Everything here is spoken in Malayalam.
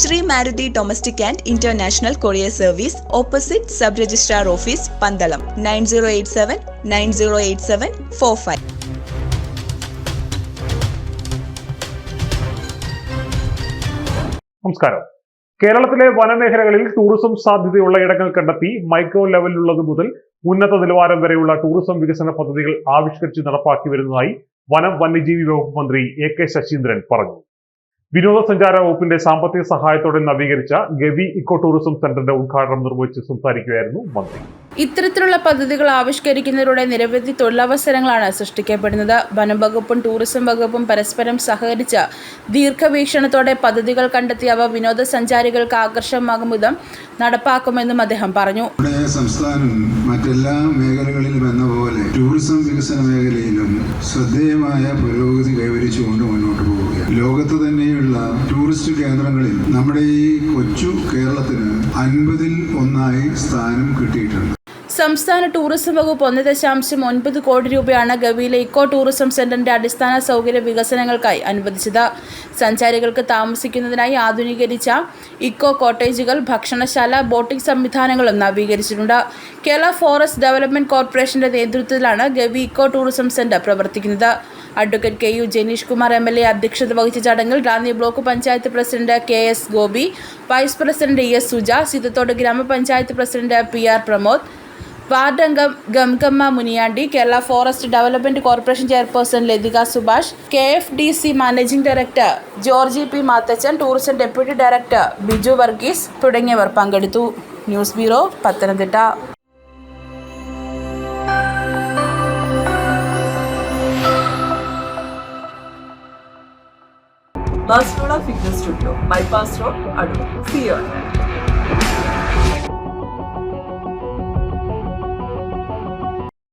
Shri Maruti domestic and international courier service opposite sub registrar office Pandalam nine zero eight seven nine zero eight seven four five. നമസ്കാരം. കേരളത്തിലെ വനമേഖലകളിൽ ടൂറിസം സാധ്യതയുള്ള ഇടങ്ങൾ കണ്ടെത്തി മൈക്രോ ലെവലിലുള്ളത് മുതൽ ഉന്നത നിലവാരം വരെയുള്ള ടൂറിസം വികസന പദ്ധതികൾ ആവിഷ്കരിച്ച് നടപ്പാക്കി വരുന്നതായി വനം വന്യജീവി വകുപ്പ് മന്ത്രി എ കെ ശശീന്ദ്രൻ പറഞ്ഞു. വിനോദസഞ്ചാര വകുപ്പിന്റെ സാമ്പത്തിക സഹായത്തോടെ നവീകരിച്ച ഗവി ഇക്കോ ടൂറിസം സെന്ററിന്റെ ഉദ്ഘാടനം നിർവഹിച്ച് സംസാരിക്കുകയായിരുന്നു മന്ത്രി. ഇത്തരത്തിലുള്ള പദ്ധതികൾ ആവിഷ്കരിക്കുന്നതിലൂടെ നിരവധി തൊഴിലവസരങ്ങളാണ് സൃഷ്ടിക്കപ്പെടുന്നത്. വനം വകുപ്പും ടൂറിസം വകുപ്പും പരസ്പരം സഹകരിച്ച് ദീർഘവീക്ഷണത്തോടെ പദ്ധതികൾ കണ്ടെത്തി അവ വിനോദസഞ്ചാരികൾക്ക് ആകർഷകമാകും വിധം നടപ്പാക്കുമെന്നും അദ്ദേഹം പറഞ്ഞു. നമ്മുടെ സംസ്ഥാനം മറ്റെല്ലാ മേഖലകളിലും എന്ന പോലെ ടൂറിസം വികസന മേഖലയിലും ശ്രദ്ധേയമായ പുരോഗതി കൈവരിച്ചുകൊണ്ട് മുന്നോട്ട് പോവുകയാണ് ലോകത്ത് തന്നെയുള്ള ടൂറിസ്റ്റ് കേന്ദ്രങ്ങളിൽ നമ്മുടെ ഈ കൊച്ചു കേരളത്തിന് അൻപതിൽ ഒന്നായി സ്ഥാനം കിട്ടിയിട്ടുണ്ട്. സംസ്ഥാന ടൂറിസം വകുപ്പ് ഒന്ന് ദശാംശം ഒൻപത് കോടി രൂപയാണ് ഗവിയിലെ ഇക്കോ ടൂറിസം സെന്ററിന്റെ അടിസ്ഥാന സൗകര്യ വികസനങ്ങൾക്കായി അനുവദിച്ചത്. സഞ്ചാരികൾക്ക് താമസിക്കുന്നതിനായി ആധുനീകരിച്ച ഇക്കോ കോട്ടേജുകൾ ഭക്ഷണശാല ബോട്ടിംഗ് സംവിധാനങ്ങളും നവീകരിച്ചിട്ടുണ്ട്. കേരള ഫോറസ്റ്റ് ഡെവലപ്മെന്റ് കോർപ്പറേഷന്റെ നേതൃത്വത്തിലാണ് ഗവി ഇക്കോ ടൂറിസം സെന്റർ പ്രവർത്തിക്കുന്നത്. Advocate K U Janeesh Kumar M L A അധ്യക്ഷത വഹിച്ച ചടങ്ങിൽ Ranni block panchayat president K S Gopi vice president S Suja Seethathodu gramapanchayat president P R Pramod ward അംഗം Gangamma Muniyandi Kerala forest development corporation chairperson Latika Subhash K F D C managing director Georgy P Mathachan tourism deputy director Biju Varghese തുടങ്ങിയവർ പങ്കെടുത്തു news bureau Pathanamthitta Barcelona Fitness Studio, Bypass Road, Adur. See you on that.